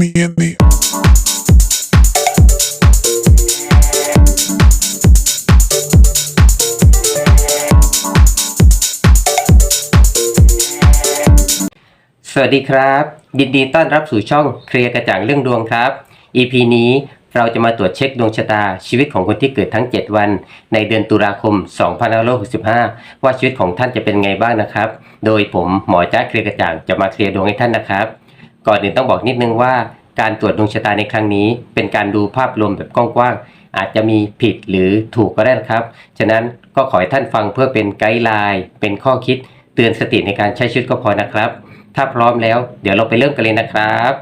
me in the สวัสดีครับ ยินดีต้อนรับสู่ช่องเคลียร์กระจ่างเรื่องดวงครับ EP นี้เราจะมาตรวจเช็คดวงชะตาชีวิตของคนที่เกิดทั้ง 7 วัน ในเดือนตุลาคม 2565 ว่าชีวิตของท่านจะเป็นไงบ้างนะครับ โดยผมหมอจ้าเคลียร์กระจ่างจะมาเคลียร์ดวงให้ท่านนะครับ ก่อนอื่นต้องบอกนิดนึงว่าการตรวจดวงชะตาในครั้งนี้ เป็นการดูภาพรวมแบบกว้างๆอาจจะมีผิดหรือถูกก็ได้นะครับ ฉะนั้นก็ขอให้ท่านฟังเพื่อเป็นไกด์ไลน์เป็นข้อคิด เตือนสติในการใช้ชีวิตก็พอนะครับ ถ้าพร้อมแล้ว เดี๋ยวเราไปเริ่มกันเลยนะครับ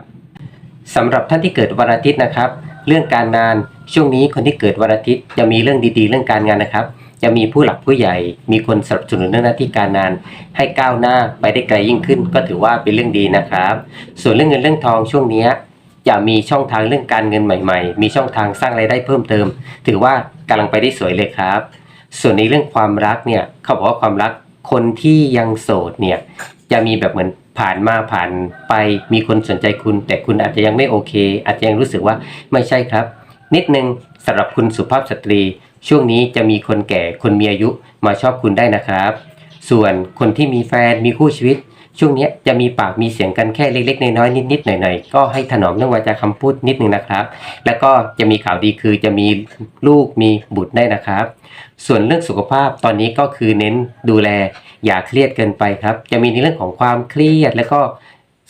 สำหรับท่านที่เกิดวันอาทิตย์นะครับ เรื่องการงานช่วงนี้คนที่เกิดวันอาทิตย์จะมีเรื่องดีๆ เรื่องการงานนะครับ จะมีผู้หลักผู้ใหญ่ มีคนสนับสนุนเรื่องหน้าที่การงาน ให้ก้าวหน้าไปได้ไกลยิ่งขึ้น ก็ถือว่าเป็นเรื่องดีนะครับ ส่วนเรื่องเงินเรื่องทองช่วงนี้จะมีช่องทางเรื่องการเงินใหม่ ๆ มีช่องทางสร้างรายได้เพิ่มเติม ถือว่ากำลังไปได้สวยเลยครับ ส่วนในเรื่องความรักเนี่ยเขาบอกว่าความรักคนที่ยังโสดเนี่ยจะมีแบบเหมือนผ่านมาผ่านไปมีคนสนใจคุณ แต่คุณอาจจะยังไม่โอเค อาจจะยังรู้สึกว่าไม่ใช่ครับ นิดนึงสำหรับคุณสุภาพสตรี ช่วงนี้จะมีคนแก่คนมีอายุมาชอบคุณได้นะครับ ส่วนคนที่มีแฟนมีคู่ชีวิต ช่วงนี้จะมีปากมีเสียงกันแค่เล็กๆน้อยๆนิดๆหน่อยๆก็ให้ถนอมเรื่องวาจาคำพูดนิดนึงนะครับ แล้วก็จะมีข่าวดีคือจะมีลูกมีบุตรได้นะครับ ส่วนเรื่องสุขภาพตอนนี้ก็คือเน้นดูแลอย่าเครียดเกินไปครับ จะมีในเรื่องของความเครียด แล้วก็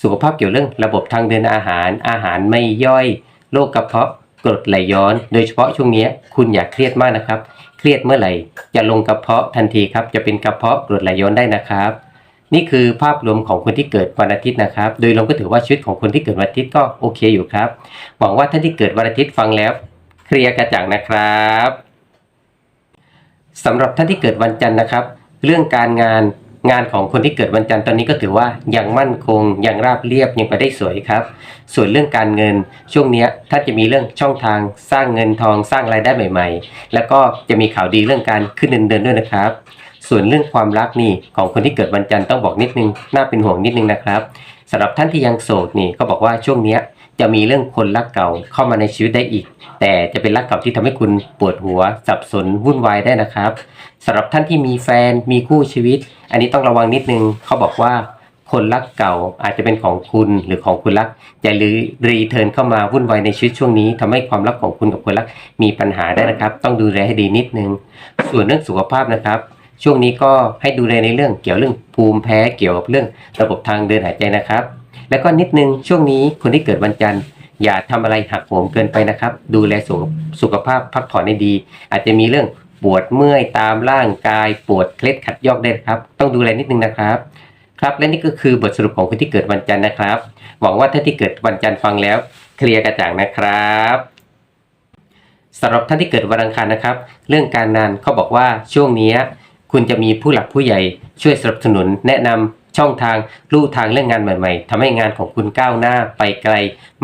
สุขภาพเกี่ยวเรื่องระบบทางเดินอาหาร อาหารไม่ย่อยโรคกระเพาะ กรดไหลย้อน โดยเฉพาะช่วงนี้คุณอย่าเครียดมากนะครับ เครียดเมื่อไหร่จะลงกระเพาะทันทีครับ จะเป็นกระเพาะกรดไหลย้อนได้นะครับ นี่คือภาพรวมของคนที่เกิดวันอาทิตย์นะครับ โดยรวมก็ถือว่าชีวิตของคนที่เกิดวันอาทิตย์ก็โอเคอยู่ครับ หวังว่าท่านที่เกิดวันอาทิตย์ฟังแล้วเคลียร์กระจ่างนะครับสำหรับท่านที่เกิดวันจันทร์นะครับ เรื่องการงาน งานของคนที่เกิดวันจันทร์ตอนนี้ก็ถือว่ายังมั่นคงยังราบเรียบยังไปได้สวยครับ ส่วนเรื่องการเงินช่วงนี้ยถ้าจะมีเรื่องช่องทางสร้างเงินทองสร้างรายได้ใหม่ ๆ แล้วก็จะมีข่าวดีเรื่องการขึ้นเงินเดือนด้วยนะครับ ส่วนเรื่องความรักนี่ของคนที่เกิดวันจันทร์ต้องบอกนิดนึงน่าเป็นห่วงนิดนึงนะครับสำหรับท่านที่ยังโสดนี่ก็บอกว่าช่วงนี้ จะมีเรื่องคนรักเก่าเข้ามาในชีวิตได้อีก แต่จะเป็นรักเก่าที่ทำให้คุณปวดหัวสับสนวุ่นวายได้นะครับสำหรับท่านที่มีแฟนมีคู่ชีวิต อันนี้ต้องระวังนิดนึงเขาบอกว่าคนรักเก่าอาจจะเป็นของคุณหรือของคุณรักจะรีรีเทิร์นเข้ามาวุ่นวายในชีวิตช่วงนี้ทำให้ความรักของคุณกับคนรักมีปัญหาได้นะครับ ต้องดูแลให้ดีนิดนึง ส่วนเรื่องสุขภาพนะครับ ช่วงนี้ก็ให้ดูแลในเรื่องเกี่ยวเรื่องภูมิแพ้เกี่ยวกับเรื่องระบบทางเดินหายใจนะครับ แล้วก็นิดนึงช่วงนี้คนที่เกิดวันจันทร์อย่าทำอะไรหักโหมเกินไปนะครับ ดูแลสุขสขภาพพักผ่อนให้ดี อาจจะมีเรื่องปวดเมื่อยตามร่างกาย ปวดเคล็ดขัดยอกได้ครับ ต้องดูแลนิดนึงนะครับ ครับและนี่ก็คือบทสรุปของคนที่เกิดวันจันทร์นะครับ หวังว่าท่านที่เกิดวันจันทร์ฟังแล้ว เคลียร์กระจ่างนะครับสำหรับท่านที่เกิดวันอังคารนะครับ เรื่องการงานเขาบอกว่าช่วงนี้คุณจะมีผู้หลักผู้ใหญ่ช่วยสนับสนุนแนะนำ ช่องทางลู่ทางเรื่องงานใหม่ๆทำให้งานของคุณก้าวหน้าไปไกล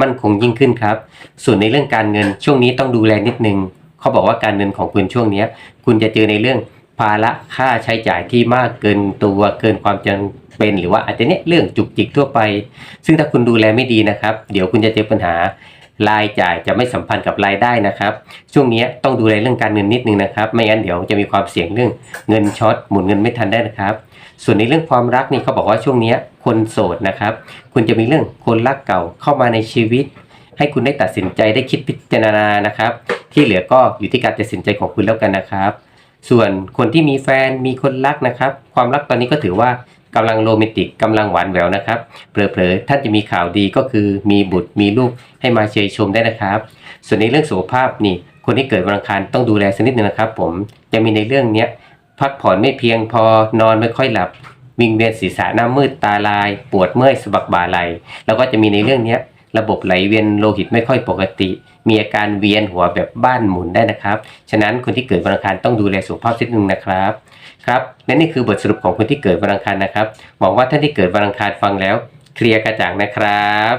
มั่นคงยิ่งขึ้นครับ ส่วนในเรื่องการเงินช่วงนี้ต้องดูแลนิดนึงเขาบอกว่าการเงินของคุณช่วงนี้คุณจะเจอในเรื่องภาระค่าใช้จ่ายที่มากเกินตัวเกินความจำเป็นหรือว่าอาจจะเนี่ยเรื่องจุกจิกทั่วไป ซึ่งถ้าคุณดูแลไม่ดีนะครับ เดี๋ยวคุณจะเจอปัญหารายจ่ายจะไม่สัมพันธ์กับรายได้นะครับ ช่วงนี้ต้องดูแลเรื่องการเงินนิดนึงนะครับ ไม่งั้นเดี๋ยวจะมีความเสี่ยงเรื่องเงินช็อตหมุนเงินไม่ทันได้นะครับ ส่วนในเรื่องความรักนี่เขาบอกว่าช่วงนี้คนโสดนะครับ คุณจะมีเรื่องคนรักเก่าเข้ามาในชีวิต ให้คุณได้ตัดสินใจได้คิดพิจารณานะครับ ที่เหลือก็อยู่ที่การตัดสินใจของคุณแล้วกันนะครับ ส่วนคนที่มีแฟนมีคนรักนะครับ ความรักตอนนี้ก็ถือว่ากำลังโรแมนติกกำลังหวานแหววนะครับเผลอๆท่านจะมีข่าวดีก็คือมีบุตรมีลูกให้มาเชยชมได้นะครับ ส่วนในเรื่องสุขภาพนี่คนที่เกิดวันอังคารต้องดูแลสักนิดนึงนะครับ ผมจะมีในเรื่องเนี้ย พักผ่อนไม่เพียงพอนอนไม่ค่อยหลับ วิงเวียนศีรษะหน้ามืดตาลาย ปวดเมื่อยสะบักบ่าไหลแล้วก็จะมีในเรื่องนี้ระบบไหลเวียนโลหิตไม่ค่อยปกติ มีอาการเวียนหัวแบบบ้านหมุนได้นะครับ ฉะนั้นคนที่เกิดวันอังคารต้องดูแลสุขภาพนิดนึงนะครับครับและนี่คือบทสรุปของคนที่เกิดวันอังคารนะครับหวังว่าท่านที่เกิดวันอังคารฟังแล้ว เคลียร์กระจ่างนะครับ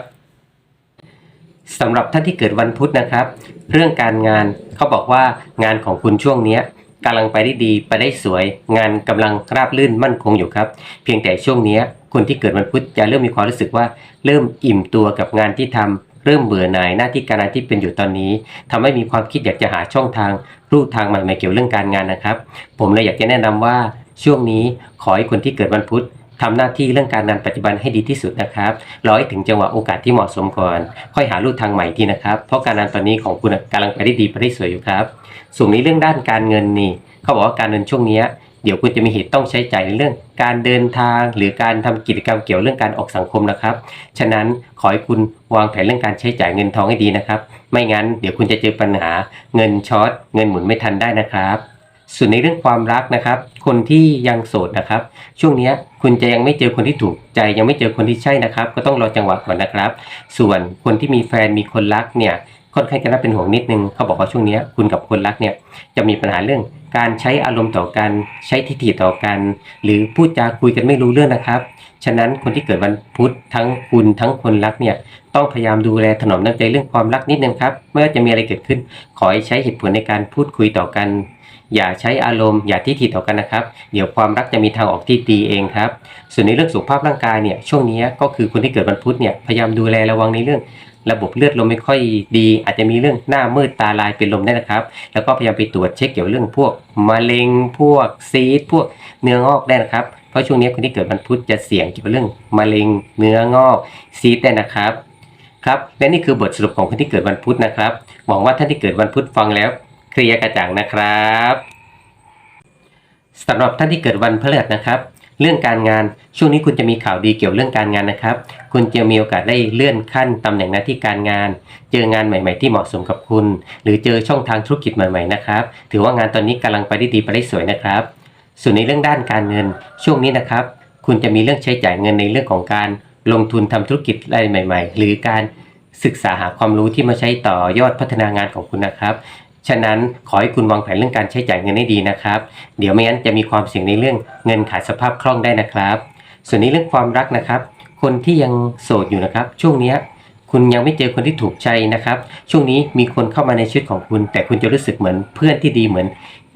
สำหรับท่านที่เกิดวันพุธนะครับ เรื่องการงานเขาบอกว่างานของคุณช่วงนี้ กำลังไปได้ดีไปได้สวย งานกำลังราบรื่นมั่นคงอยู่ครับ เพียงแต่ช่วงนี้คนที่เกิดวันพุธจะเริ่มมีความรู้สึกว่าเริ่มอิ่มตัวกับงานที่ทำเริ่มเบื่อหน่ายหน้าที่การงานที่เป็นอยู่ตอนนี้ทำให้มีความคิดอยากจะหาช่องทาง รูทางใหม่ๆเกี่ยวเรื่องการงานนะครับ ผมเลยอยากจะแนะนำว่าช่วงนี้ขอให้คนที่เกิดวันพุธ ทำหน้าที่เรื่องการงานปัจจุบันให้ดีที่สุดนะครับรอให้ถึงจังหวะโอกาสที่เหมาะสมก่อน ค่อยหารูทางใหม่ทีนะครับ เพราะการงานตอนนี้ของคุณกำลังไปได้ดีไปได้สวยอยู่ครับส่วนในเรื่องด้านการเงินนี่ เขาบอกว่าการเงินช่วงนี้เดี๋ยวคุณจะมีเหตุต้องใช้จ่ายในเรื่อง การเดินทางหรือการทำกิจกรรมเกี่ยวเรื่องการออกสังคมนะครับ ฉะนั้นขอให้คุณวางแผนเรื่องการใช้จ่ายเงินทองให้ดีนะครับ ไม่งั้นเดี๋ยวคุณจะเจอปัญหาเงินช็อตเงินหมุนไม่ทันได้นะครับ ส่วนในเรื่องความรักนะครับ คนที่ยังโสดนะครับ ช่วงนี้คุณจะยังไม่เจอคนที่ถูกใจ ยังไม่เจอคนที่ใช่นะครับ ก็ต้องรอจังหวะก่อนนะครับ ส่วนคนที่มีแฟนมีคนรักเนี่ยค่อนข้างจะน่าเป็นห่วงนิดนึงเขาบอกว่าช่วงนี้คุณกับคนรักเนี่ยจะมีปัญหาเรื่องการใช้อารมณ์ต่อกันใช้ทิฏฐิต่อกัน หรือพูดจาคุยกันไม่รู้เรื่องนะครับ ฉะนั้นคนที่เกิดวันพุธทั้งคุณทั้งคนรักเนี่ยต้องพยายามดูแลถนอมน้ำใจเรื่องความรักนิดนึงครับไม่ว่าจะมีอะไรเกิดขึ้น ขอให้ใช้เหตุผลในการพูดคุยต่อกัน อย่าใช้อารมณ์อย่าทิฐิต่อกันนะครับ เดี๋ยวความรักจะมีทางออกที่ดีเองครับ ส่วนในเรื่องสุขภาพร่างกายเนี่ยช่วงนี้ก็คือคนที่เกิดวันพุธเนี่ยพยายามดูแลระวังในเรื่อง ระบบเลือดลมไม่ค่อยดี อาจจะมีเรื่องหน้ามืดตาลายเป็นลมได้นะครับ แล้วก็พยายามไปตรวจเช็คเกี่ยวเรื่องพวกมะเร็งพวกซีดพวกเนื้องอกได้นะครับเพราะช่วงนี้คนที่เกิดวันพุธจะเสี่ยงเกี่ยวกับเรื่องมะเร็งเนื้องอกซีดได้นะครับครับและนี่คือบทสรุปของคนที่เกิดวันพุธนะครับหวังว่าท่านที่เกิดวันพุธฟังแล้ว เคลียร์กระจ่างนะครับสำหรับท่านที่เกิดวันพฤหัสนะครับเรื่องการงานช่วงนี้คุณจะมีข่าวดีเกี่ยวเรื่องการงานนะครับ คุณจะมีโอกาสได้เลื่อนขั้นตำแหน่งหน้าที่การงาน เจองานใหม่ ๆ ที่เหมาะสมกับคุณ หรือเจอช่องทางธุรกิจใหม่ ๆ นะครับ ถือว่างานตอนนี้กำลังไปได้ดีไปได้สวยนะครับ ส่วนในเรื่องด้านการเงินช่วงนี้นะครับ คุณจะมีเรื่องใช้จ่ายเงินในเรื่องของการลงทุนทำธุรกิจอะไรใหม่ ๆ หรือการศึกษาหาความรู้ที่มาใช้ต่อยอดพัฒนางานของคุณนะครับ ฉะนั้นขอให้คุณวางแผนเรื่องการใช้จ่ายเงินให้ดีนะครับ เดี๋ยวไม่งั้นจะมีความเสี่ยงในเรื่องเงินขาดสภาพคล่องได้นะครับ ส่วนในเรื่องความรักนะครับ คนที่ยังโสดอยู่นะครับ ช่วงนี้คุณยังไม่เจอคนที่ถูกใจนะครับ ช่วงนี้มีคนเข้ามาในชีวิตของคุณ แต่คุณจะรู้สึกเหมือนเพื่อนที่ดีเหมือน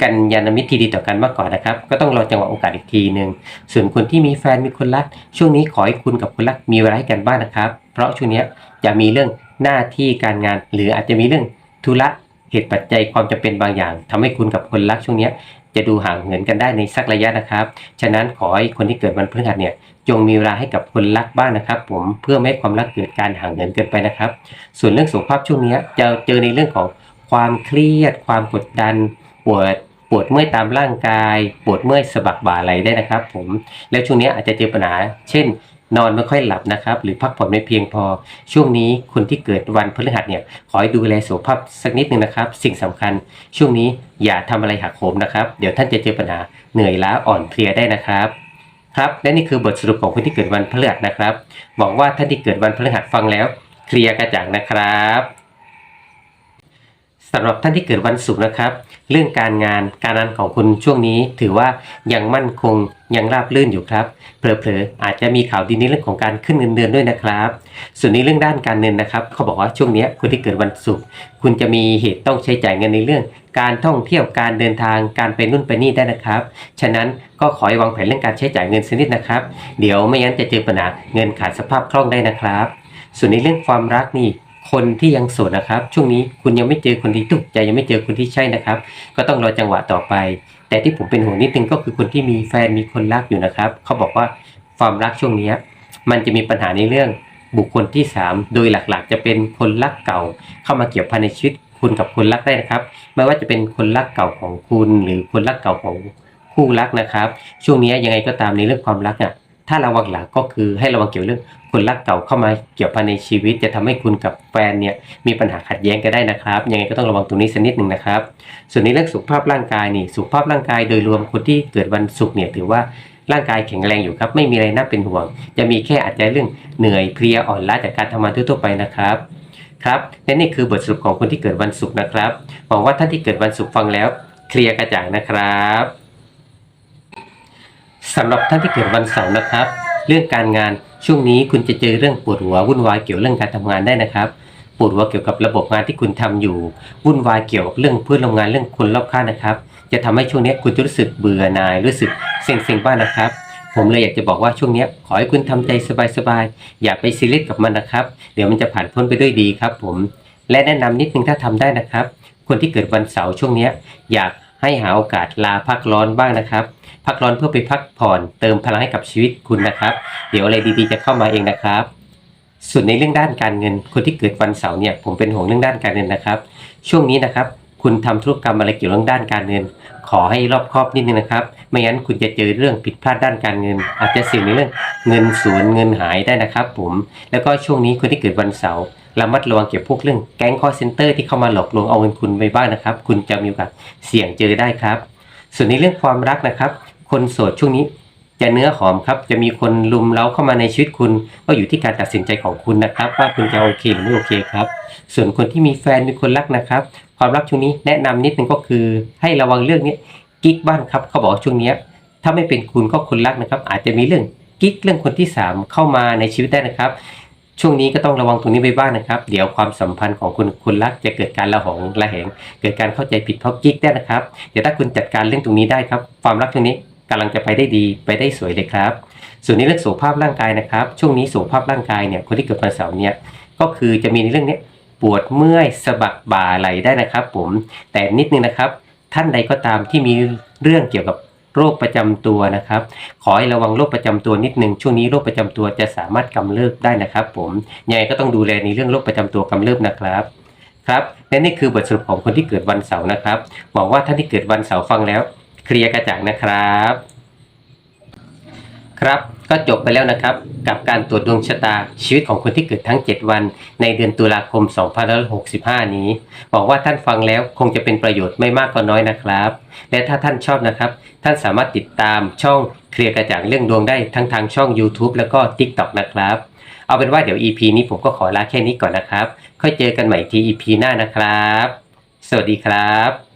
กันยานมิตรที่ดีต่อกันมากกว่านะครับ ก็ต้องรอจังหวะโอกาสอีกทีหนึ่งส่วนคนที่มีแฟนมีคนรัก ช่วงนี้ขอให้คุณกับคนรักมีเวลาให้กันบ้างนะครับ เพราะช่วงนี้จะมีเรื่องหน้าที่การงาน หรืออาจจะมีเรื่องธุระ เหตุปัจจัยความจำเป็นบางอย่างทำให้คุณกับคนรักช่วงนี้จะดูห่างเหินกันได้ในสักระยะนะครับ ฉะนั้นขอให้คนที่เกิดวันพฤหัสเนี่ยจงมีเวลาให้กับคนรักบ้างนะครับ ผมเพื่อไม่ให้ความรักเกิดการห่างเหินเกินไปนะครับ ส่วนเรื่องสุขภาพช่วงนี้จะเจอในเรื่องของความเครียด ความกดดันปวดปวดเมื่อยตามร่างกาย ปวดเมื่อยสะบักบ่าไหลได้นะครับ ผมแล้วช่วงนี้อาจจะเจอปัญหาเช่น นอนไม่ค่อยหลับนะครับ หรือพักผ่อนไม่เพียงพอ ช่วงนี้คนที่เกิดวันพฤหัสเนี่ยขอให้ดูแลสุขภาพสักนิดนึงนะครับ สิ่งสำคัญ ช่วงนี้อย่าทำอะไรหักโหมนะครับ เดี๋ยวท่านจะเจอปัญหาเหนื่อยล้าอ่อนเพลียได้นะครับครับและนี่คือบทสรุปของคนที่เกิดวันพฤหัสนะครับหวังว่าท่านที่เกิดวันพฤหัสฟังแล้ว เคลียร์กระจ่างนะครับ สำหรับท่านที่เกิดวันศุกร์นะครับ เรื่องการงานการงานของคุณช่วงนี้ถือว่ายังมั่นคงยังราบรื่นอยู่ครับเผลอๆอาจจะมีข่าวดีในเรื่องของการขึ้นเงินเดือนด้วยนะครับ ส่วนในเรื่องด้านการเงินนะครับ เขาบอกว่าช่วงนี้คนที่เกิดวันศุกร์คุณจะมีเหตุต้องใช้จ่ายเงินในเรื่อง การท่องเที่ยวการเดินทางการไปนู่นไปนี่ได้นะครับ ฉะนั้นก็ขอให้วางแผนเรื่องการใช้จ่ายเงินสักนิดนะครับ เดี๋ยวไม่งั้นจะเจอปัญหาเงินขาดสภาพคล่องได้นะครับ ส่วนในเรื่องความรักนี่ คนที่ยังโสดนะครับ ช่วงนี้คุณยังไม่เจอคนที่ถูกใจยังไม่เจอคนที่ใช่นะครับ ก็ต้องรอจังหวะต่อไป แต่ที่ผมเป็นห่วงนิดนึงก็คือคนที่มีแฟนมีคนรักอยู่นะครับ เขาบอกว่าความรักช่วงนี้มันจะมีปัญหาในเรื่องบุคคลที่ 3 โดยหลักๆ จะเป็นคนรักเก่า เข้ามาเกี่ยวพันในชีวิตคุณกับคนรักได้นะครับ ไม่ว่าจะเป็นคนรักเก่าของคุณ หรือคนรักเก่าของคู่รักนะครับ ช่วงนี้ยังไงก็ตามในเรื่องความรักอะ ถ้าระวังหลักก็คือให้ระวังเกี่ยวเรื่องคนรักเก่าเข้ามาเกี่ยวพันในชีวิต จะทำให้คุณกับแฟนเนี่ยมีปัญหาขัดแย้งกันได้นะครับ ยังไงก็ต้องระวังตรงนี้สักนิดหนึ่งนะครับ ส่วนในเรื่องสุขภาพร่างกายนี่สุขภาพร่างกายโดยรวมคนที่เกิดวันศุกร์เนี่ยถือว่าร่างกายแข็งแรงอยู่ครับ ไม่มีอะไรน่าเป็นห่วง จะมีแค่อาจจะเรื่องเหนื่อยเพลียอ่อนล้าจากการทำงานทั่วๆไปนะครับครับและนี่คือบทสรุปของคนที่เกิดวันศุกร์นะครับหวังว่าท่านที่เกิดวันศุกร์ฟังแล้ว เคลียร์กระจ่างนะครับ สำหรับท่านที่เกิดวันเสาร์นะครับ เรื่องการงานช่วงนี้คุณจะเจอเรื่องปวดหัววุ่นวายเกี่ยวเรื่องการทำงานได้นะครับปวดหัวเกี่ยวกับระบบงานที่คุณทำอยู่วุ่นวายเกี่ยวกับเรื่องเพื่อนร่วมงานเรื่องคนรอบข้างนะครับ จะทำให้ช่วงนี้คุณจะรู้สึกเบื่อหน่ายรู้สึกเซ็งๆบ้างนะครับ ผมเลยอยากจะบอกว่าช่วงนี้ขอให้คุณทำใจสบายๆอย่าไปซีเรียสกับมันนะครับ เดี๋ยวมันจะผ่านพ้นไปด้วยดีครับ ผม และแนะนำนิดนึงถ้าทำได้นะครับ คนที่เกิดวันเสาร์ช่วงนี้อยากให้หาโอกาสลาพักร้อนบ้างนะครับ พักร้อนเพื่อไปพักผ่อน เติมพลังให้กับชีวิตคุณนะครับ เดี๋ยวอะไรดีๆจะเข้ามาเองนะครับ ส่วนในเรื่องด้านการเงิน คนที่เกิดวันเสาร์เนี่ยผมเป็นห่วงเรื่องด้านการเงินนะครับ ช่วงนี้นะครับ คุณทำธุรกรรมอะไรเกี่ยวกับเรื่องด้านการเงิน ขอให้รอบคอบนิดนึงนะครับ ไม่งั้นคุณจะเจอเรื่องผิดพลาดด้านการเงิน อาจจะเสี่ยงในเรื่องเงินสูญเงินหายได้นะครับ ผม แล้วก็ช่วงนี้คนที่เกิดวันเสาร์ระมัดระวังเกี่ยวกับพวกเรื่องแก๊งคอเซนเตอร์ที่เข้ามาหลอกลวงเอาเงินคุณไปบ้างนะครับ คุณจะมีโอกาสเสี่ยงเจอได้ครับ ส่วนในเรื่องความรักนะครับ คนโสดช่วงนี้ จะเนื้อหอมครับ จะมีคนลุมเล้าเข้ามาในชีวิตคุณ ก็อยู่ที่การตัดสินใจของคุณนะครับ ว่าคุณจะโอเคหรือไม่โอเคครับ ส่วนคนที่มีแฟนมีคนรักนะครับ ความรักช่วงนี้แนะนำนิดนึงก็คือ ให้ระวังเรื่องนี้กิ๊กบ้างครับเขาบอกช่วงนี้ถ้าไม่เป็นคุณก็คนรักนะครับ อาจจะมีเรื่องกิ๊กเรื่องคนที่สามเข้ามาในชีวิตได้นะครับ ช่วงนี้ก็ต้องระวังตรงนี้ไปบ้างนะครับ เดี๋ยวความสัมพันธ์ของคุณคุณรักจะเกิดการระหองระแหง เกิดการเข้าใจผิดเพราะกิ๊กได้นะครับ เดี๋ยวถ้าคุณจัดการเรื่องตรงนี้ได้ครับ ความรักช่วงนี้ กำลังจะไปได้ดีไปได้สวยเลยครับ ส่วนในเรื่องสุขภาพร่างกายนะครับ ช่วงนี้สุขภาพร่างกายเนี่ยคนที่เกิดวันเสาร์เนี่ยก็คือจะมีในเรื่องนี้ปวดเมื่อยสะบักบ่าไหลได้นะครับ ผมแต่นิดนึงนะครับ ท่านใดก็ตามที่มีเรื่องเกี่ยวกับโรคประจำตัวนะครับ ขอให้ระวังโรคประจำตัวนิดนึงช่วงนี้โรคประจำตัวจะสามารถกำเริบได้นะครับ ผมยังไงก็ต้องดูแลในเรื่องโรคประจำตัวกำเริบนะครับครับและนี่คือบทสรุปของคนที่เกิดวันเสาร์นะครับหวังว่าท่านที่เกิดวันเสาร์ฟังแล้ว เคลียร์กระจ่างนะครับ ครับก็จบไปแล้วนะครับ กับการตรวจดวงชะตาชีวิตของคนที่เกิดทั้ง 7 วัน ในเดือนตุลาคม 2565 นี้หวังว่าท่านฟังแล้วคงจะเป็นประโยชน์ไม่มากก็น้อยนะครับ และถ้าท่านชอบนะครับ ท่านสามารถติดตามช่องเคลียร์กระจ่างเรื่องดวงได้ทั้งทางช่อง YouTube แล้วก็ TikTok นะครับ เอาเป็นว่าเดี๋ยว EP นี้ผมก็ขอลาแค่นี้ก่อนนะครับ ค่อยเจอกันใหม่ที่ EP หน้านะครับ สวัสดีครับ